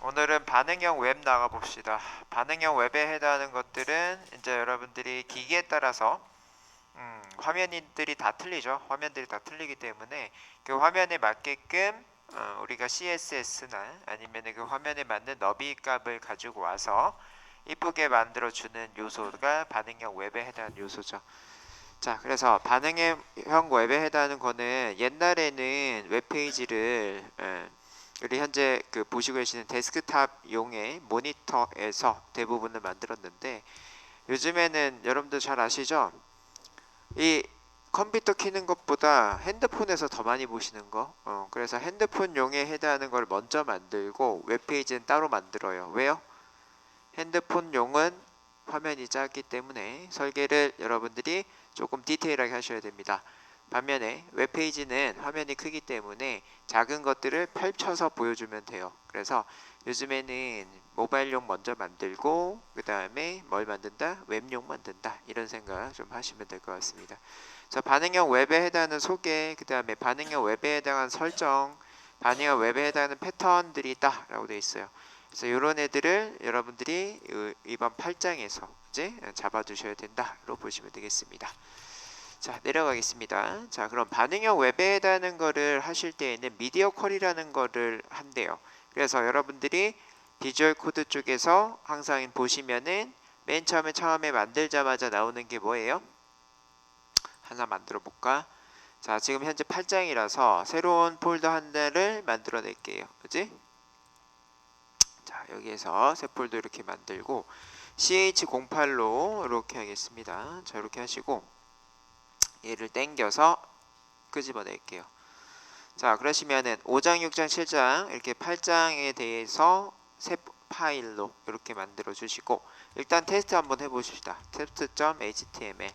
오늘은 반응형 웹 나가 봅시다. 반응형 웹에 해당하는 것들은 이제 여러분들이 기기에 따라서 음, 화면들이 다 틀리죠. 화면들이 다 틀리기 때문에 그 화면에 맞게끔 어, 우리가 CSS나 아니면 그 화면에 맞는 너비 값을 가지고 와서 이쁘게 만들어 주는 요소가 반응형 웹에 해당하는 요소죠. 자, 그래서 반응형 웹에 해당하는 거는 옛날에는 웹페이지를 예, 우리 현재 그 보시고 계시는 데스크탑용의 모니터에서 대부분을 만들었는데 요즘에는 여러분들 잘 아시죠? 이 컴퓨터 키는 것보다 핸드폰에서 더 많이 보시는 거. 어, 그래서 핸드폰용에 해당하는 걸 먼저 만들고 웹페이지는 따로 만들어요. 왜요? 핸드폰용은 화면이 작기 때문에 설계를 여러분들이 조금 디테일하게 하셔야 됩니다. 반면에 웹페이지는 화면이 크기 때문에 작은 것들을 펼쳐서 보여주면 돼요. 그래서 요즘에는 모바일용 먼저 만들고 그 다음에 뭘 만든다? 웹용 만든다. 이런 생각 좀 하시면 될 것 같습니다. 자, 반응형 웹에 해당하는 소개, 그 다음에 반응형 웹에 해당하는 설정, 반응형 웹에 해당하는 패턴들이 있다 라고 되어 있어요. 그래서 이런 애들을 여러분들이 이번 8장에서 이제 잡아두셔야 된다로 보시면 되겠습니다. 자 내려가겠습니다. 자 그럼 반응형 웹에 해당하는 거를 하실 때에는 미디어 퀄이라는 거를 한대요. 그래서 여러분들이 비주얼 코드 쪽에서 항상 보시면은 맨 처음에 처음에 만들자마자 나오는 게 뭐예요? 하나 만들어 볼까? 자 지금 현재 8장이라서 새로운 폴더 하나를 만들어 낼게요. 그지? 자 여기에서 새 폴더 이렇게 만들고 ch08로 이렇게 하겠습니다. 자 이렇게 하시고 얘를 땡겨서 끄집어낼게요. 자 그러시면은 5장, 6장, 7장 이렇게 8장에 대해서 새 파일로 이렇게 만들어 주시고 일단 테스트 한번 해보십시다. test.html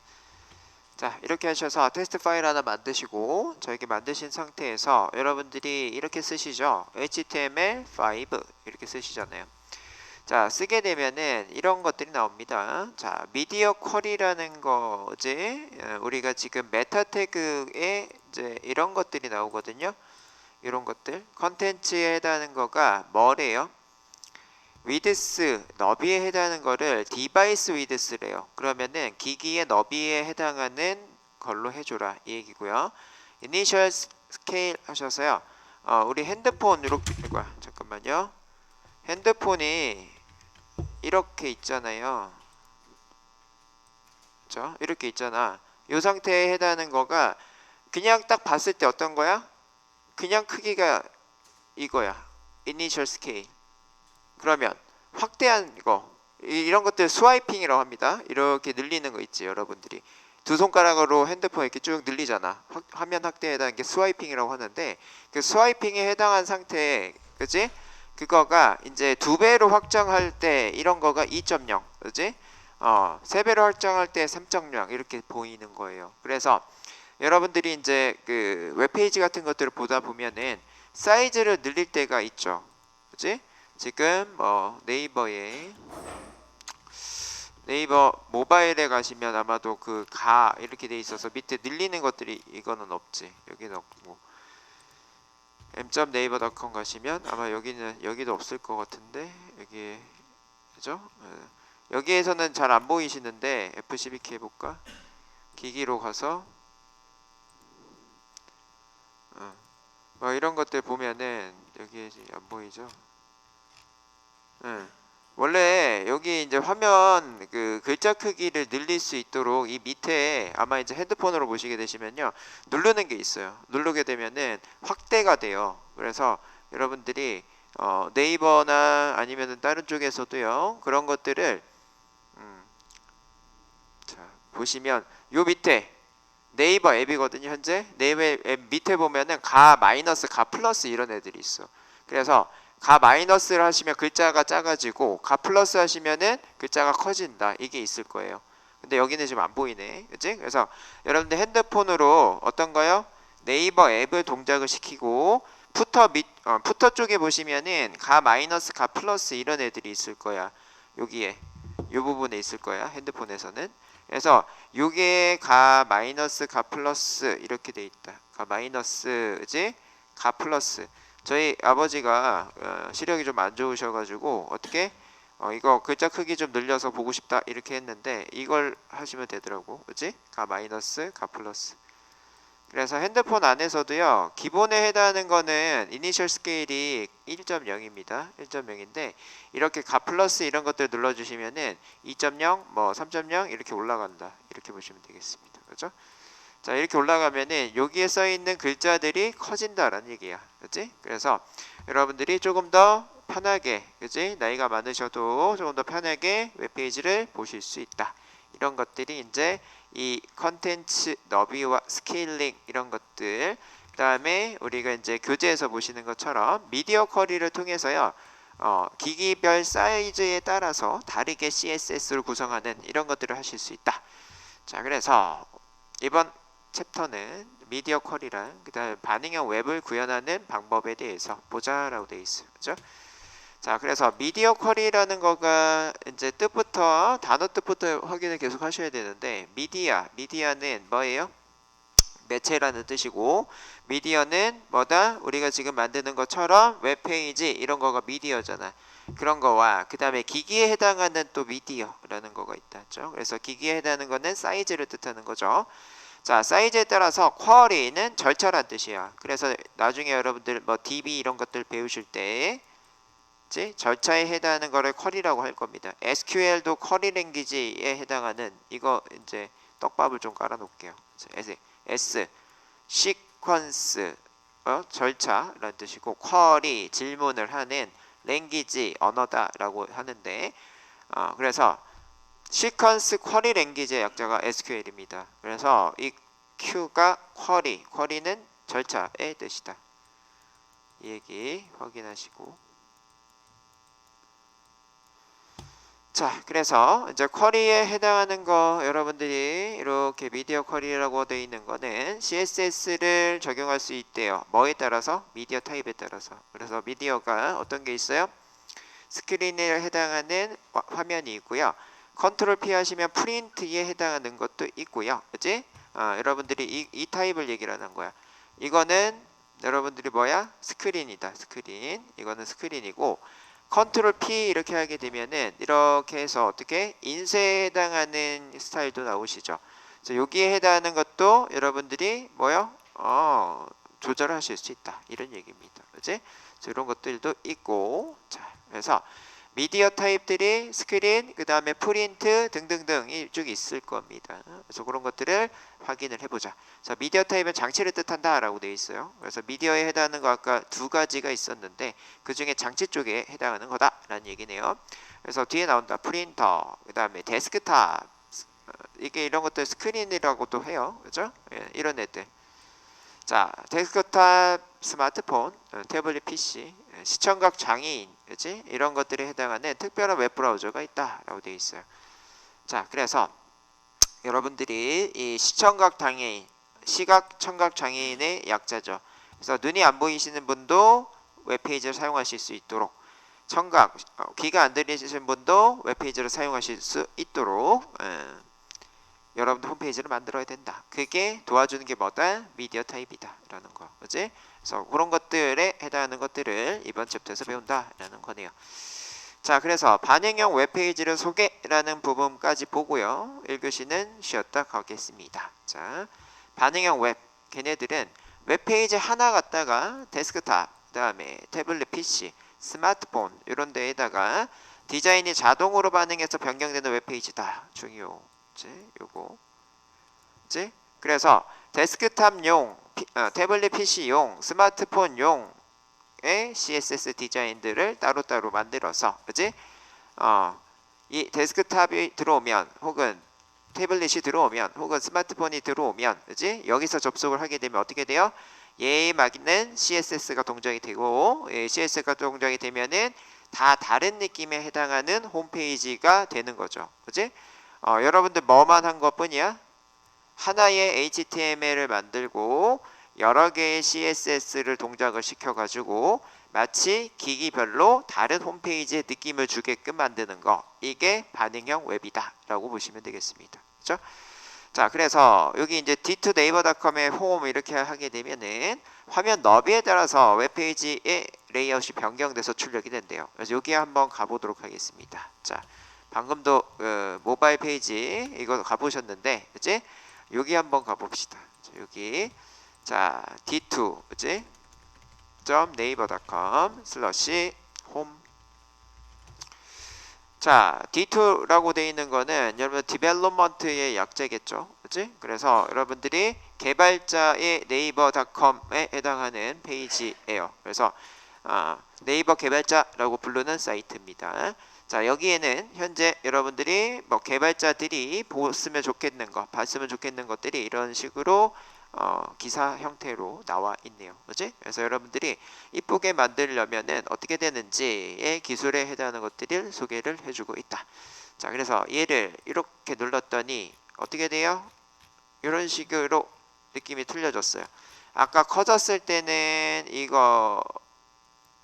자 이렇게 하셔서 테스트 파일 하나 만드시고 저에게 만드신 상태에서 여러분들이 이렇게 쓰시죠. html5 이렇게 쓰시잖아요. 자 쓰게 되면은 이런 것들이 나옵니다. 자 미디어 퀄이라는 거지 어, 우리가 지금 메타 태그에 이제 이런 것들이 나오거든요. 이런 것들 컨텐츠에 해당하는 거가 뭐래요? 위드스 너비에 해당하는 거를 디바이스 위드스래요. 그러면은 기기의 너비에 해당하는 걸로 해줘라 이 얘기고요. 이니셜 스케일 하셔서요. 어, 우리 핸드폰 이렇게 거야. 잠깐만요. 핸드폰이 이렇게 있잖아요. 그죠? 이렇게 있잖아. 이 상태에 해당하는 거가 그냥 딱 봤을 때 어떤 거야? 그냥 크기가 이거야. 이니셜 스케일. 그러면 확대한 거 이런 것들 스와이핑이라고 합니다. 이렇게 늘리는 거 있지 여러분들이 두 손가락으로 핸드폰 이렇게 쭉 늘리잖아. 확, 화면 확대에 해당하는 게 스와이핑이라고 하는데 그 스와이핑에 해당한 상태, 그지? 그거가 이제 두 배로 확장할 때 이런 거가 2.0, 그지? 어, 세 배로 확장할 때 3.0 이렇게 보이는 거예요. 그래서 여러분들이 이제 그 웹페이지 같은 것들을 보다 보면은 사이즈를 늘릴 때가 있죠. 그지? 지금 뭐 네이버에 네이버 모바일에 가시면 아마도 그 가 이렇게 돼 있어서 밑에 늘리는 것들이 이거는 없지. 여기는 없고 m.naver.com 가시면 아마 여기는 여기도 없을 것 같은데 여기 그죠? 어, 여기에서는 잘 안 보이시는데 F12키 해볼까? 기기로 가서 어, 뭐 이런 것들 보면은 여기에 안 보이죠? 응. 원래 여기 이제 화면 그 글자 크기를 늘릴 수 있도록 이 밑에 아마 이제 핸드폰으로 보시게 되시면요. 누르는 게 있어요. 누르게 되면은 확대가 돼요. 그래서 여러분들이 어 네이버나 아니면은 다른 쪽에서도요. 그런 것들을 음, 자 보시면 요 밑에 네이버 앱이거든요 현재. 네이버 앱 밑에 보면은 가 마이너스 가 플러스 이런 애들이 있어. 그래서 가 마이너스를 하시면 글자가 작아지고 가 플러스 하시면은 글자가 커진다. 이게 있을 거예요. 근데 여기는 지금 안 보이네. 그지? 그래서 여러분들 핸드폰으로 어떤 거요? 네이버 앱을 동작을 시키고 푸터 밑 어, 푸터 쪽에 보시면은 가 마이너스 가 플러스 이런 애들이 있을 거야. 여기에 이 부분에 있을 거야. 핸드폰에서는. 그래서 요게 가 마이너스 가 플러스 이렇게 돼 있다. 가 마이너스 그지? 가 플러스 저희 아버지가 어, 시력이 좀 안 좋으셔가지고 어떻게 어, 이거 글자 크기 좀 늘려서 보고 싶다 이렇게 했는데 이걸 하시면 되더라고. 그지? 가 마이너스 가 플러스. 그래서 핸드폰 안에서도요 기본에 해당하는 거는 이니셜 스케일이 1.0입니다. 1.0인데 이렇게 가 플러스 이런 것들 눌러주시면은 2.0 뭐 3.0 이렇게 올라간다. 이렇게 보시면 되겠습니다. 그죠 자 이렇게 올라가면은 여기에 써 있는 글자들이 커진다라는 얘기야. 그지 그래서 여러분들이 조금 더 편하게 그지 나이가 많으셔도 조금 더 편하게 웹페이지를 보실 수 있다. 이런 것들이 이제 이 컨텐츠 너비와 스케일링 이런 것들 그 다음에 우리가 이제 교재에서 보시는 것처럼 미디어 쿼리를 통해서요 어, 기기별 사이즈에 따라서 다르게 CSS를 구성하는 이런 것들을 하실 수 있다. 자 그래서 이번 챕터는 미디어 쿼리랑 그다음에 반응형 웹을 구현하는 방법에 대해서 보자라고 되어 있어요. 그죠? 자, 그래서 미디어 쿼리라는 거가 이제 뜻부터 단어 뜻부터 확인을 계속 하셔야 되는데 미디어, 미디어는 뭐예요? 매체라는 뜻이고 미디어는 뭐다? 우리가 지금 만드는 것처럼 웹페이지 이런 거가 미디어잖아. 그런 거와 그 다음에 기기에 해당하는 또 미디어라는 거가 있다죠. 그래서 기기에 해당하는 거는 사이즈를 뜻하는 거죠. 자, 사이즈에 따라서 쿼리는 절차란 뜻이야. 그래서 나중에 여러분들 뭐 DB 이런 것들 배우실 때 절차에 해당하는 거를 쿼리라고 할 겁니다. SQL도 쿼리 랭귀지에 해당하는 이거 이제 떡밥을 좀 깔아 놓을게요. S, S 시퀀스 어? 절차라는 뜻이고 쿼리 질문을 하는 랭귀지 언어다라고 하는데 어, 그래서 시퀀스 쿼리 랭귀지의 약자가 SQL입니다. 그래서 이 Q가 쿼리, 쿼리는 절차의 뜻이다. 이 얘기 확인하시고 자, 그래서 이제 쿼리에 해당하는 거 여러분들이 이렇게 미디어 쿼리라고 되어 있는 거는 CSS를 적용할 수 있대요. 뭐에 따라서? 미디어 타입에 따라서. 그래서 미디어가 어떤 게 있어요? 스크린에 해당하는 화- 화면이 있고요. 컨트롤 P 하시면 프린트에 해당하는 것도 있고요. 그지? 아, 여러분들이 이, 이 타입을 얘기를 하는 거야. 이거는 여러분들이 뭐야? 스크린이다. 스크린. 이거는 스크린이고 컨트롤 P 이렇게 하게 되면은 이렇게 해서 어떻게 인쇄에 해당하는 스타일도 나오시죠. 그래서 여기에 해당하는 것도 여러분들이 뭐요? 어, 조절하실 수 있다. 이런 얘기입니다. 그지? 이런 것들도 있고 자, 그래서 미디어 타입들이 스크린, 그 다음에 프린트 등등등이 쭉 있을 겁니다. 그래서 그런 것들을 확인을 해보자. 자, 미디어 타입은 장치를 뜻한다라고 되어 있어요. 그래서 미디어에 해당하는 거 아까 두 가지가 있었는데 그 중에 장치 쪽에 해당하는 거다라는 얘기네요. 그래서 뒤에 나온다 프린터, 그 다음에 데스크탑, 어, 이게 이런 것들 스크린이라고도 해요. 그죠? 예, 이런 애들. 자, 데스크탑 스마트폰, 어, 태블릿 PC, 예, 시청각 장애인, 그지? 이런 것들에 해당하는 특별한 웹 브라우저가 있다라고 되어 있어요. 자, 그래서 여러분들이 이 시청각 장애인, 시각 청각 장애인의 약자죠. 그래서 눈이 안 보이시는 분도 웹페이지를 사용하실 수 있도록 청각, 어, 귀가 안 들리시는 분도 웹페이지를 사용하실 수 있도록 예, 여러분들 홈페이지를 만들어야 된다. 그게 도와주는 게 뭐다? 미디어 타입이다 라는 거, 그지? 그래서 그런 것들에 해당하는 것들을 이번 챕터에서 배운다 라는 거네요. 자, 그래서 반응형 웹페이지를 소개라는 부분까지 보고요. 1교시는 쉬었다 가겠습니다. 자, 반응형 웹, 걔네들은 웹페이지 하나 갖다가 데스크탑, 그 다음에 태블릿 PC, 스마트폰 이런 데에다가 디자인이 자동으로 반응해서 변경되는 웹페이지다. 중요. 이제 요거. 이제 그래서 데스크탑용, 피- 어, 태블릿 PC용, 스마트폰용의 CSS 디자인들을 따로따로 만들어서, 그지? 어, 이 데스크탑이 들어오면 혹은 태블릿이 들어오면 혹은 스마트폰이 들어오면, 그지? 여기서 접속을 하게 되면 어떻게 돼요? 얘에 맞는 CSS가 동작이 되고, 예, CSS가 동작이 되면은 다 다른 느낌에 해당하는 홈페이지가 되는 거죠, 그지? 어, 여러분들 뭐만 한 것뿐이야? 하나의 HTML을 만들고 여러 개의 CSS를 동작을 시켜가지고 마치 기기별로 다른 홈페이지의 느낌을 주게끔 만드는 거 이게 반응형 웹이다 라고 보시면 되겠습니다. 그렇죠? 자, 그래서 여기 이제 d2 네이버닷컴의 홈 이렇게 하게 되면은 화면 너비에 따라서 웹페이지의 레이아웃이 변경돼서 출력이 된대요. 그래서 여기 한번 가보도록 하겠습니다. 자, 방금도 어, 모바일 페이지 이거 가보셨는데, 그지? 여기 한번 가봅시다. 자, 여기 자 d2 그지? 점 네이버닷컴 슬러시 홈 자, D2라고 되어 있는 거는 여러분 디벨롭먼트의 약자겠죠. 그지? 그래서 여러분들이 개발자의 네이버닷컴에 해당하는 페이지예요. 그래서 아, 네이버 개발자라고 부르는 사이트입니다. 자, 여기에는 현재 여러분들이 뭐 개발자들이 보았으면 좋겠는 것, 봤으면 좋겠는 것들이 이런 식으로 어, 기사 형태로 나와 있네요. 그지? 그래서 여러분들이 이쁘게 만들려면은 어떻게 되는지의 기술에 해당하는 것들을 소개를 해주고 있다. 자, 그래서 얘를 이렇게 눌렀더니 어떻게 돼요? 이런 식으로 느낌이 틀려졌어요. 아까 커졌을 때는 이거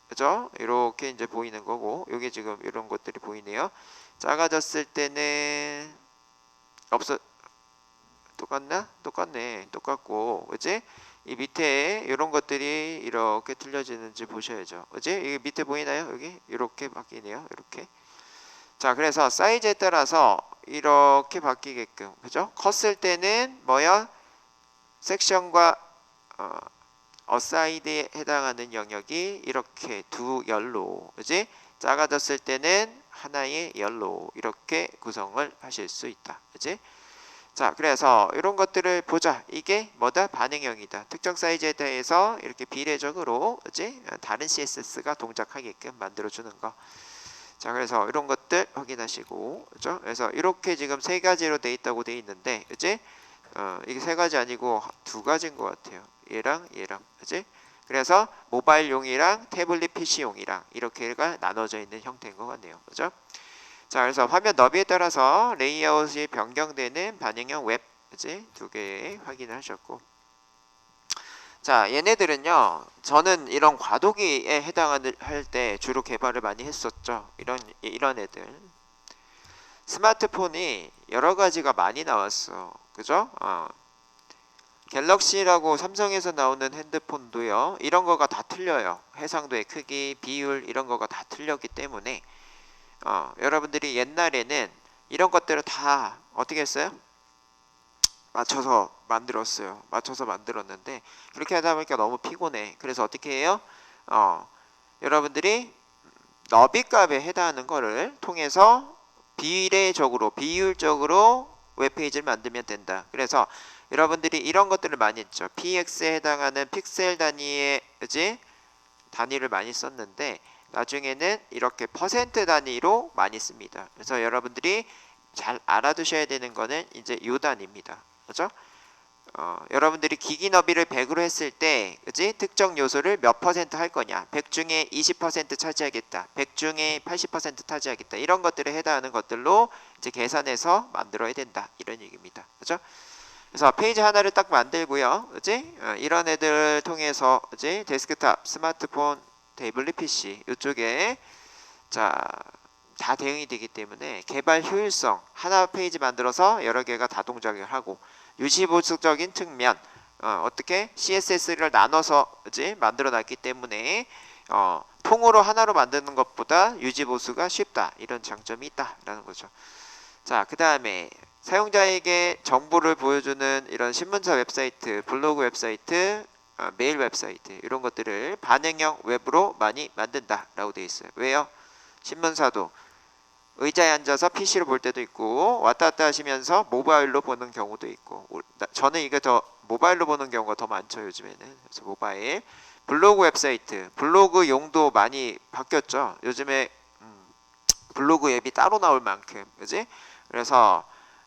그죠? 이렇게 이제 보이는 거고 여기 지금 이런 것들이 보이네요. 작아졌을 때는 없어 똑같나? 똑같네. 똑같고, 그지? 이 밑에 이런 것들이 이렇게 틀려지는지 보셔야죠. 그지? 이게 밑에 보이나요? 여기 이렇게 바뀌네요. 이렇게. 자, 그래서 사이즈에 따라서 이렇게 바뀌게끔, 그죠? 컸을 때는 뭐야? 섹션과 어, 어사이드에 해당하는 영역이 이렇게 두 열로, 그지? 작아졌을 때는 하나의 열로 이렇게 구성을 하실 수 있다. 그지? 자, 그래서 이런 것들을 보자. 이게 뭐다? 반응형이다. 특정 사이즈에 대해서 이렇게 비례적으로 그지? 다른 CSS가 동작하게끔 만들어 주는 거. 자, 그래서 이런 것들 확인하시고, 그죠? 그래서 이렇게 지금 세 가지로 돼 있다고 돼 있는데, 그지? 어, 이게 세 가지 아니고 두 가지인 것 같아요. 얘랑 얘랑, 그지? 그래서 모바일용이랑 태블릿 PC용이랑 이렇게가 나눠져 있는 형태인 것 같네요. 그죠? 자, 그래서 화면 너비에 따라서 레이아웃이 변경되는 반영형 웹, 그지? 두 개 확인을 하셨고. 자, 얘네들은요, 저는 이런 과도기에 해당할 때 주로 개발을 많이 했었죠. 이런, 이런 애들. 스마트폰이 여러 가지가 많이 나왔어. 그죠? 어. 갤럭시라고 삼성에서 나오는 핸드폰도요, 이런 거가 다 틀려요. 해상도의 크기, 비율, 이런 거가 다 틀렸기 때문에, 어, 여러분들이 옛날에는 이런 것들을 다 어떻게 했어요? 맞춰서 만들었어요. 맞춰서 만들었는데 그렇게 하다 보니까 너무 피곤해. 그래서 어떻게 해요? 어, 여러분들이 너비 값에 해당하는 거를 통해서 비례적으로 비율적으로 웹페이지를 만들면 된다. 그래서 여러분들이 이런 것들을 많이 했죠. px에 해당하는 픽셀 단위의 그지 단위를 많이 썼는데 나중에는 이렇게 퍼센트 단위로 많이 씁니다. 그래서 여러분들이 잘 알아두셔야 되는 거는 이제 요 단위입니다. 그죠? 어, 여러분들이 기기 너비를 100으로 했을 때, 그지? 특정 요소를 몇 퍼센트 할 거냐? 100 중에 20% 차지하겠다. 100 중에 80% 차지하겠다. 이런 것들에 해당하는 것들로 이제 계산해서 만들어야 된다. 이런 얘기입니다. 그죠? 그래서 페이지 하나를 딱 만들고요. 그지? 어, 이런 애들 통해서, 그지? 데스크탑, 스마트폰, 태블릿 PC 이쪽에 자, 다 대응이 되기 때문에 개발 효율성 하나 페이지 만들어서 여러 개가 다 동작을 하고 유지 보수적인 측면 어, 어떻게 CSS를 나눠서 이제 만들어 놨기 때문에 어, 통으로 하나로 만드는 것보다 유지 보수가 쉽다 이런 장점이 있다라는 거죠. 자, 그 다음에 사용자에게 정보를 보여주는 이런 신문사 웹사이트, 블로그 웹사이트, 어, 메일 웹사이트 이런 것들을 반응형 웹으로 많이 만든다라고 되어 있어요. 왜요? 신문사도 의자에 앉아서 PC로 볼 때도 있고 왔다 갔다 하시면서 모바일로 보는 경우도 있고 저는 이게 더 모바일로 보는 경우가 더 많죠 요즘에는 그래서 모바일 블로그 웹사이트 블로그 용도 많이 바뀌었죠 요즘에 음, 블로그 앱이 따로 나올 만큼 그지 그래서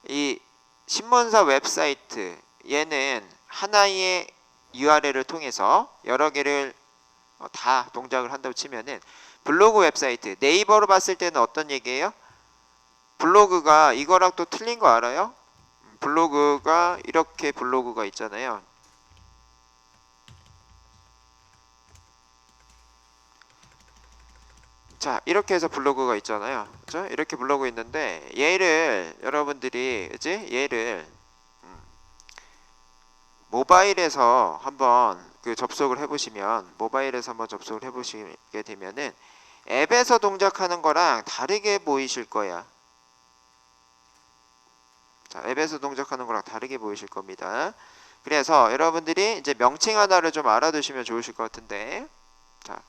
이 신문사 웹사이트 얘는 하나의 URL을 통해서 여러 개를 어, 다 동작을 한다고 치면은 블로그 웹사이트 네이버로 봤을 때는 어떤 얘기예요? 블로그가 이거랑 또 틀린 거 알아요? 블로그가 이렇게 블로그가 있잖아요. 자 이렇게 해서 블로그가 있잖아요. 그죠? 이렇게 블로그 있는데 얘를 여러분들이 이제 얘를 음, 모바일에서 한번 그 접속을 해보시면 모바일에서 한번 접속을 해보시게 되면은 앱에서 동작하는 거랑 다르게 보이실 거야. 자, 앱에서 동작하는 거랑 다르게 보이실 겁니다. 그래서 여러분들이 이제 명칭 하나를 좀 알아두시면 좋으실 것 같은데, 자,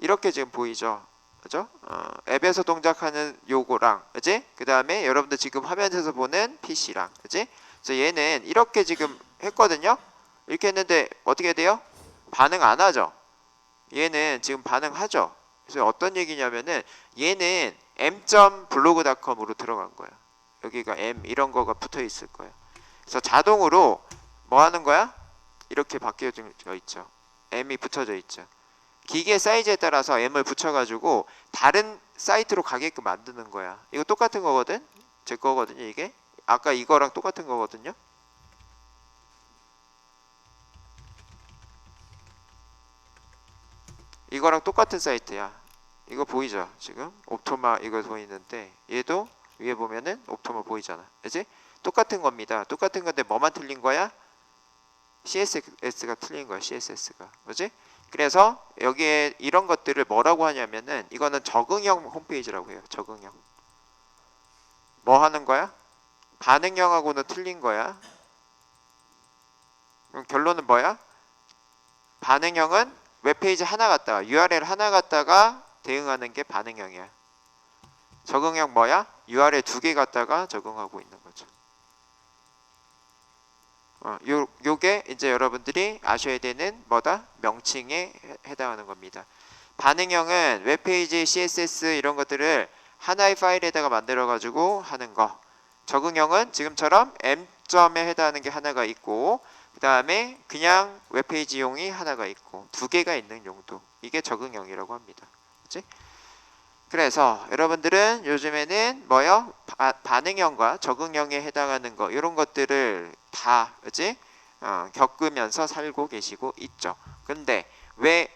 이렇게 지금 보이죠? 그죠? 어, 앱에서 동작하는 요거랑, 그지? 그 다음에 여러분들 지금 화면에서 보는 PC랑, 그지? 그래서 얘는 이렇게 지금 했거든요. 이렇게 했는데 어떻게 돼요? 반응 안 하죠. 얘는 지금 반응하죠. 그래서 어떤 얘기냐면은 얘는 m.blog.com으로 들어간 거야. 여기가 m 이런 거가 붙어 있을 거예요. 그래서 자동으로 뭐 하는 거야? 이렇게 바뀌어져 있죠. m이 붙여져 있죠. 기계 사이즈에 따라서 m을 붙여가지고 다른 사이트로 가게끔 만드는 거야. 이거 똑같은 거거든. 제 거거든요. 이게 아까 이거랑 똑같은 거거든요. 이거랑 똑같은 사이트야. 이거 보이죠? 지금 옵토마 이거 보이는데 얘도 위에 보면은 옵토마 보이잖아. 그지? 똑같은 겁니다. 똑같은 건데 뭐만 틀린 거야? CSS가 틀린 거야. CSS가. 그지? 그래서 여기에 이런 것들을 뭐라고 하냐면은 이거는 적응형 홈페이지라고 해요. 적응형. 뭐 하는 거야? 반응형하고는 틀린 거야. 그럼 결론은 뭐야? 반응형은 웹페이지 하나 갖다가 URL 하나 갖다가 대응하는 게 반응형이야. 적응형 뭐야? URL 두 개 갖다가 적응하고 있는. 어, 요 요게 이제 여러분들이 아셔야 되는 뭐다? 명칭에 해- 해당하는 겁니다. 반응형은 웹페이지 CSS 이런 것들을 하나의 파일에다가 만들어 가지고 하는 거. 적응형은 지금처럼 M점에 해당하는 게 하나가 있고 그 다음에 그냥 웹페이지용이 하나가 있고 두 개가 있는 용도 이게 적응형이라고 합니다. 그치? 그래서 여러분들은 요즘에는 뭐요? 바- 반응형과 적응형에 해당하는 거 이런 것들을 다 그치? 어, 겪으면서 살고 계시고 있죠. 근데 왜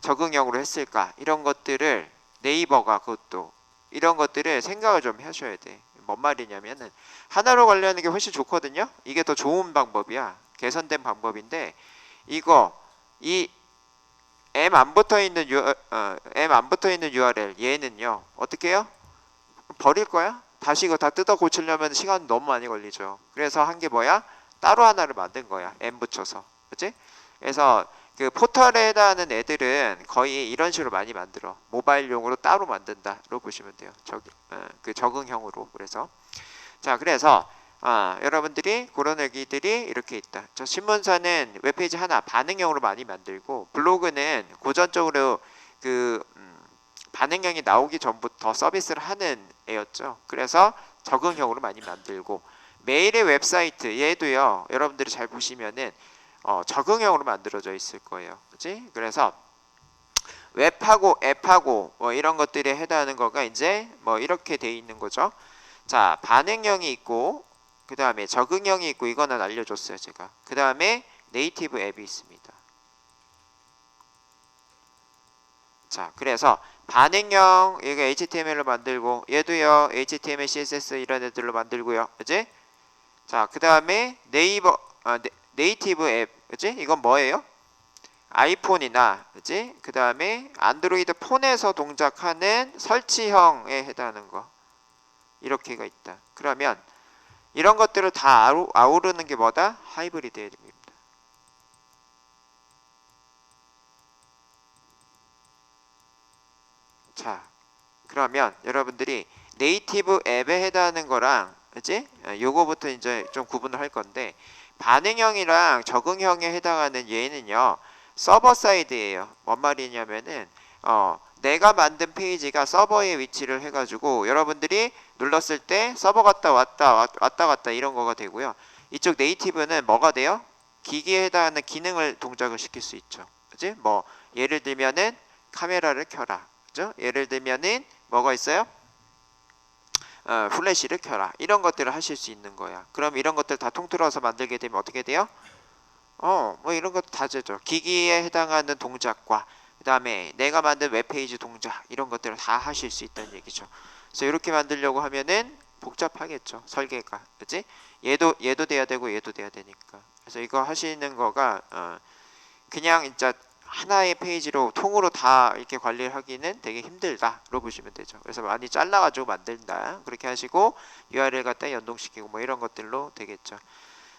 적응형으로 했을까? 이런 것들을 네이버가 그것도 이런 것들을 생각을 좀 하셔야 돼. 뭔 말이냐면은 하나로 관리하는 게 훨씬 좋거든요. 이게 더 좋은 방법이야. 개선된 방법인데 이거 이 M 안 붙어 있는 유, 어, M 안 붙어 있는 URL 얘는요 어떻게 해요? 버릴 거야? 다시 이거 다 뜯어 고치려면 시간 너무 많이 걸리죠. 그래서 한 게 뭐야? 따로 하나를 만든 거야. M 붙여서, 그렇지? 그래서 그 포털에 해당하는 애들은 거의 이런 식으로 많이 만들어. 모바일용으로 따로 만든다로 보시면 돼요. 적, 어, 그 적응형으로. 그래서 자, 그래서 아, 여러분들이 그런 얘기들이 이렇게 있다. 저 신문사는 웹페이지 하나 반응형으로 많이 만들고 블로그는 고전적으로 그 음, 반응형이 나오기 전부터 서비스를 하는 애였죠. 그래서 적응형으로 많이 만들고 메일의 웹사이트 얘도요. 여러분들이 잘 보시면은 어, 적응형으로 만들어져 있을 거예요. 그렇지? 그래서 웹하고 앱하고 뭐 이런 것들에 해당하는 거가 이제 뭐 이렇게 돼 있는 거죠. 자, 반응형이 있고 그 다음에 적응형이 있고 이거는 알려줬어요 제가. 그 다음에 네이티브 앱이 있습니다. 자, 그래서 반응형 이거 HTML로 만들고 얘도요 HTML, CSS 이런 애들로 만들고요, 그지? 자, 그 다음에 네이버 아, 네, 네이티브 앱, 그지? 이건 뭐예요? 아이폰이나, 그지? 그 다음에 안드로이드 폰에서 동작하는 설치형에 해당하는 거 이렇게가 있다. 그러면 이런 것들을 다 아우, 아우르는 게 뭐다? 하이브리드 앱입니다. 자, 그러면 여러분들이 네이티브 앱에 해당하는 거랑 그지? 아, 요거부터 이제 좀 구분을 할 건데 반응형이랑 적응형에 해당하는 얘는요 서버 사이드예요. 뭔 말이냐면은 어 내가 만든 페이지가 서버에 위치를 해가지고 여러분들이 눌렀을 때 서버 갔다 왔다 왔- 왔다 갔다 이런 거가 되고요. 이쪽 네이티브는 뭐가 돼요? 기기에 해당하는 기능을 동작을 시킬 수 있죠. 그지? 뭐 예를 들면은 카메라를 켜라. 그죠? 예를 들면은 뭐가 있어요? 어, 플래시를 켜라. 이런 것들을 하실 수 있는 거야. 그럼 이런 것들 다 통틀어서 만들게 되면 어떻게 돼요? 어, 뭐 이런 것도 다 되죠. 기기에 해당하는 동작과 그 다음에 내가 만든 웹페이지 동작 이런 것들을 다 하실 수 있다는 얘기죠. 그래서 이렇게 만들려고 하면은 복잡하겠죠 설계가. 그지 얘도 얘도 돼야 되고 얘도 돼야 되니까. 그래서 이거 하시는 거가 어, 그냥 진짜 하나의 페이지로 통으로 다 이렇게 관리를 하기는 되게 힘들다로 보시면 되죠. 그래서 많이 잘라가지고 만든다. 그렇게 하시고 URL 갖다 연동시키고 뭐 이런 것들로 되겠죠.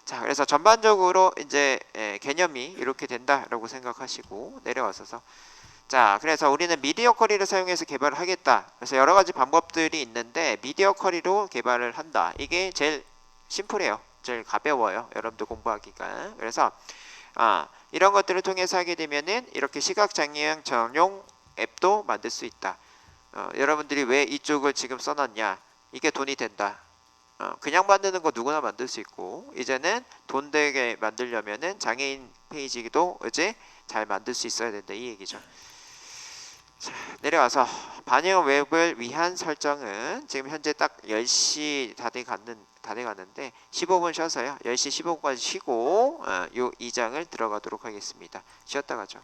자 그래서 전반적으로 이제 예, 개념이 이렇게 된다라고 생각하시고 내려와서서 자, 그래서 우리는 미디어 쿼리를 사용해서 개발을 하겠다. 그래서 여러 가지 방법들이 있는데 미디어 쿼리로 개발을 한다. 이게 제일 심플해요. 제일 가벼워요. 여러분들 공부하기가. 그래서 아, 이런 것들을 통해서 하게 되면은 이렇게 시각 장애인 전용 앱도 만들 수 있다. 어, 여러분들이 왜 이쪽을 지금 써놨냐? 이게 돈이 된다. 어, 그냥 만드는 거 누구나 만들 수 있고 이제는 돈 되게 만들려면은 장애인 페이지도 이제 잘 만들 수 있어야 된다 이 얘기죠. 자, 내려와서 반영 웹을 위한 설정은 지금 현재 딱 10시 다 돼 갔는 갔는데 15분 쉬어서요. 10시 15분까지 쉬고 어, 요 2장을 들어가도록 하겠습니다. 쉬었다 가죠.